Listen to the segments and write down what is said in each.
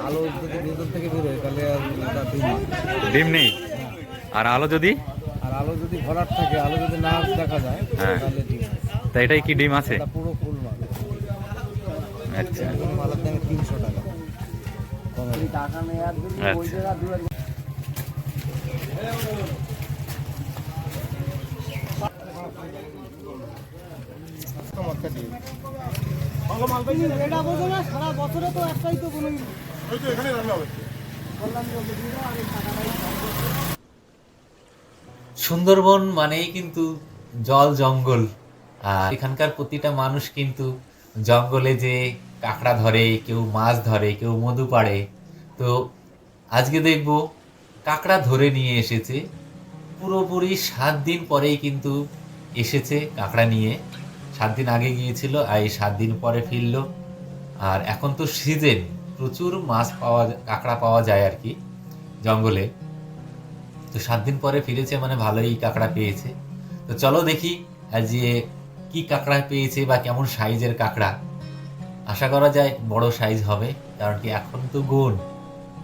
আলো যদি ভেতর থেকে বেরোয় তাহলে আর ডিম। ডিম নেই আর আলো যদি আর আলো যদি ভরাট থাকে আলো যদি না দেখা যায় হ্যাঁ। তাহলে ডিম তা এটাই কি ডিম আছে পুরো ফুল মাল আচ্ছা মালের দাম তিনশো টাকা নেই সুন্দরবন মানেই কিন্তু জল জঙ্গল। আর এখানকার প্রতিটা মানুষ কিন্তু জঙ্গলে যে কাঁকড়া ধরে, কেউ মাছ ধরে, কেউ মধু পাড়ে। তো আজকে দেখব কাঁকড়া ধরে নিয়ে এসেছে। পুরোপুরি সাত দিন পরেই কিন্তু এসেছে কাঁকড়া নিয়ে। সাত দিন আগে গিয়েছিল, আর এই সাত দিন পরে ফিরলো। আর এখন তো সিজন প্রচুর মাছ পাওয়া কাঁকড়া পাওয়া যায় আর কি, জঙ্গলে। তো সাত দিন পরে ফিরেছে মানে ভালোই কাঁকড়া পেয়েছে। তো চলো দেখি যে কি কাঁকড়া পেয়েছে বা কেমন সাইজের কাঁকড়া। আশা করা যায় বড় সাইজ হবে, কারণ কি এখন তো গুণ।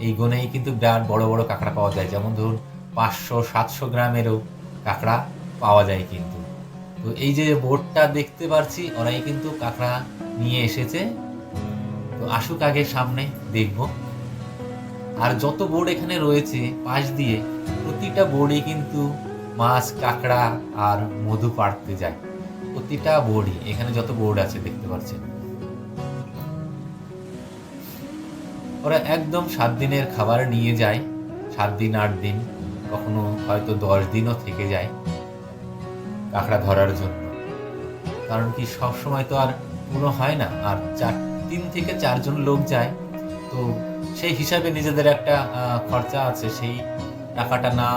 এই গুণেই কিন্তু বিরাট বড় বড় কাঁকড়া পাওয়া যায়। যেমন ধরুন পাঁচশো, সাতশো গ্রামেরও কাঁকড়া পাওয়া যায় কিন্তু। তো এই যে বোর্ডটা দেখতে পাচ্ছি ওরাই কিন্তু কাঁকড়া নিয়ে এসেছে। তো আসুক আগে সামনে, দেখব। আর যত বোর্ড এখানে রয়েছে, পাশ দিয়ে প্রতিটা বোর্ডে কিন্তু মাছ, কাঁকড়া আর মধু পাড়তে যায়। প্রতিটা বোর্ডই এখানে যত বোর্ড আছে দেখতে পাচ্ছেন। ওরা একদম সাত দিনের খাবার নিয়ে যায়, সাত দিন, আট দিন, কখনো হয়তো দশ দিনও থেকে যায়। কাঁকড়া ধরার জন্য। কারণ কি সব সময় তো আর পুরো হয় না। আর চার, তিন থেকে চারজন লোক যায়, তো সেই হিসাবে নিজেদের একটা খরচা আছে। সেই টাকাটা না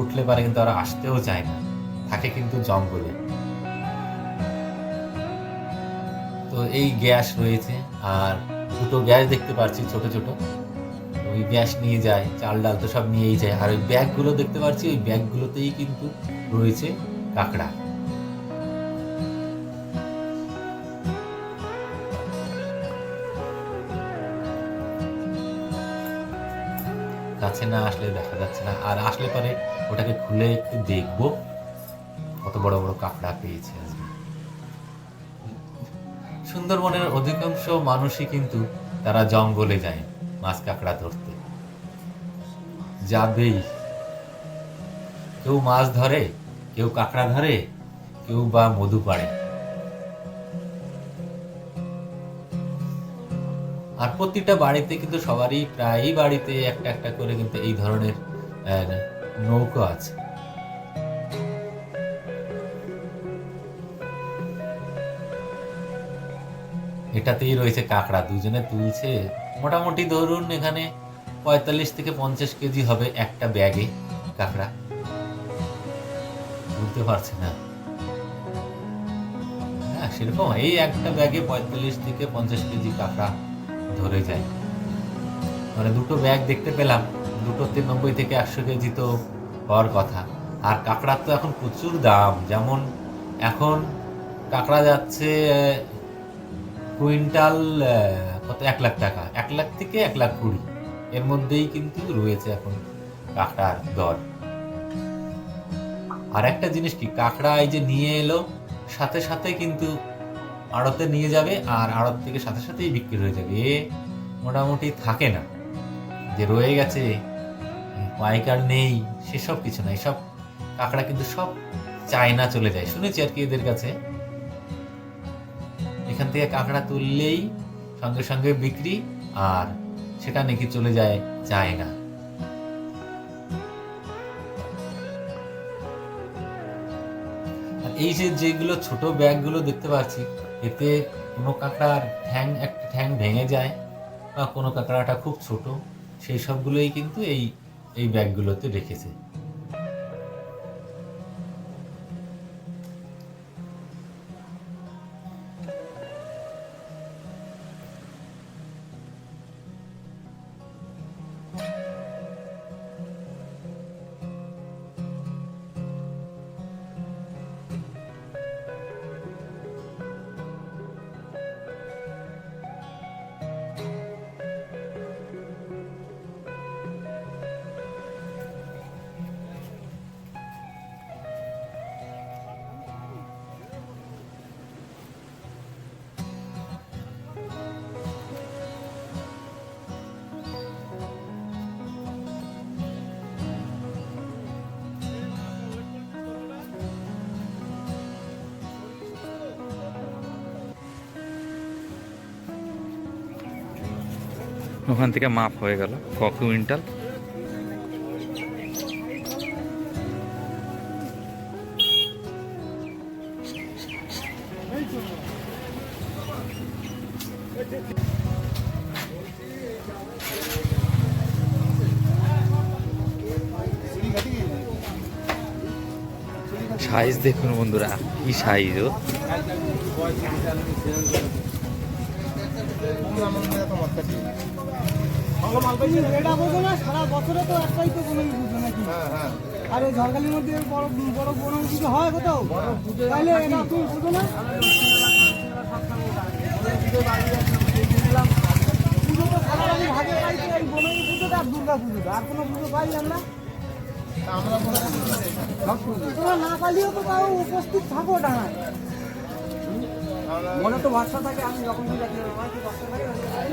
উঠলে পারে কিন্তু ওরা আসতেও চায় না। থাকে কিন্তু জঙ্গলে। তো এই গ্যাস রয়েছে। আর দুটো গ্যাস দেখতে পাচ্ছি ছোট ছোট। ওই গ্যাস নিয়ে যায়, চাল ডাল তো সব নিয়েই যায়। আর ওই ব্যাগগুলো দেখতে পাচ্ছি, ওই ব্যাগগুলোতেই কিন্তু রয়েছে। কাঁকড়া। কাছে না, আসলে দেখা যাচ্ছে না। আর আসলে পরে ওটাকে খুলে একটু দেখব কত বড় বড় কাঁকড়া পেয়েছে সুন্দরবনের অধিকাংশ মানুষই কিন্তু তারা জঙ্গলে যায় মাছ কাঁকড়া ধরতে। যাবেই। কেউ মাছ ধরে? কেউ কাঁকড়া ধরে, কেউ বা মধু পাড়ে। আর প্রতিটা বাড়িতে কিন্তু সবারই প্রায়ই বাড়িতে একটা একটা করে কিন্তু এই ধরনের নৌকো আছে। এটাতেই রয়েছে কাঁকড়া, দুজনে তুলছে। মোটামুটি ধরুন এখানে পঁয়তাল্লিশ থেকে পঞ্চাশ কেজি হবে একটা ব্যাগে কাঁকড়া। বুঝতে পারছি না। হ্যাঁ সেরকম এই একটা ব্যাগে পঁয়তাল্লিশ থেকে পঞ্চাশ কেজি কাঁকড়া ধরে যায়। মানে দুটো ব্যাগ দেখতে পেলাম দুটোতে নব্বই থেকে একশো কেজি তো হওয়ার কথা। আর কাঁকড়ার তো এখন প্রচুর দাম। যেমন এখন কাঁকড়া যাচ্ছে কুইন্টাল কত? এক লাখ টাকা। এক লাখ থেকে এক লাখ কুড়ি। এর মধ্যেই কিন্তু রয়েছে এখন কাঁকড়ার দর। আর একটা জিনিস কি? কাঁকড়া এই যে নিয়ে এলো, সাথে সাথে কিন্তু আড়তে নিয়ে যাবে আর আড়ত থেকে সাথে সাথেই বিক্রি হয়ে যাবে। এ মোটামুটি থাকে না। যে রয়ে গেছে পাইকার নেই সেসব কিছু না। এসব কাঁকড়া কিন্তু সব চায়না চলে যায়। শুনেছি আর কি এদের কাছে। এখান থেকে কাঁকড়া তুললেই সঙ্গে সঙ্গে বিক্রি আর সেটা নাকি চলে যায় চায়না। এই যে যেগুলো ছোট ব্যাগগুলো দেখতে পাচ্ছি, এতে কোনো কাঁকড়ার ঠ্যাং, একটা ঠ্যাং ভেঙে যায় বা কোনো কাঁকড়াটা খুব ছোট, সেই সবগুলোই কিন্তু এই এই ব্যাগগুলোতে রেখেছে। ওখান থেকে মাপ হয়ে গেল ক কুইন্টাল। সাইজ দেখুন বন্ধুরা কি সাইজ ও। এটা বোঝো না সারা বছরে তো একটাই তো কোনো বুঝো নাকি? আর এই ঝড়খালির মধ্যে বড় বড় বড় কিছু হয় কোথাও? তাহলে এটা তুমি বুঝো না পুজো তো সারা আমি ভাগে পাইছি এই পুজোটা আর দুর্গা পুজোটা আর কোনো পুজো পাই আমরা তোমরা না পালিও তো তাও উপস্থিত থাকো ডাঙায় মনে তো ভরসা থাকে আমি যখন ভরসা থাকে?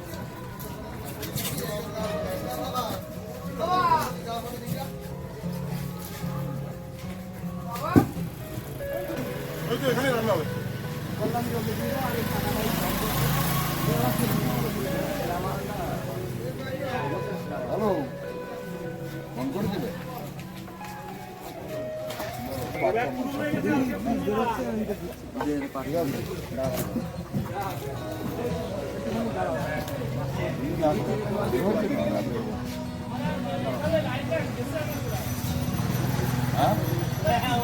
দেন ওই তো এখানে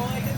রান্না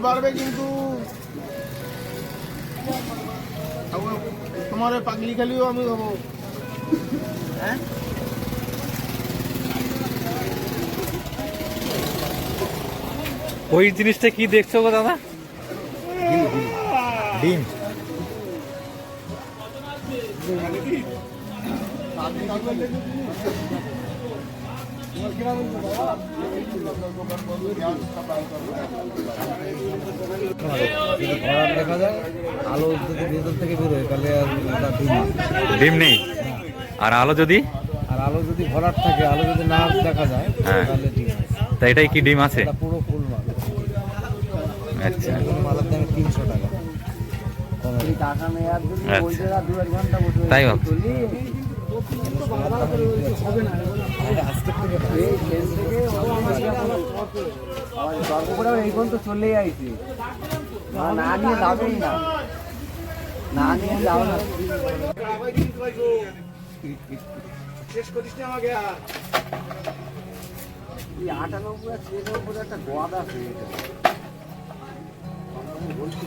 বাড়বে কিন্তু। তোমার ওই পাগলি খালিও আমি হব হ্যাঁ? ওই জিনিসটা কি দেখছ গো দাদা? ডিম যদি দেখা যায় আলো যদি থেকে তাহলে আর ডিম নেই? আর আলো যদি? আর আলো যদি ভরাট থাকে আলো যদি না দেখা যায় হ্যাঁ। তাহলে ডিম তা এটাই কি ডিম আছে? পুরো ফুল মাল আচ্ছা। মালের তিনশো টাকা তাই ভাবছি এই পর্যন্ত চলেই আইছি। না নিয়ে যাবেই না। না নিয়ে যাও না। শেষ করিস না আমাকে আর আটানব্বই একটা গোয়াদ আছে। বলছি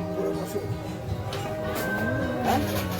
¿eh?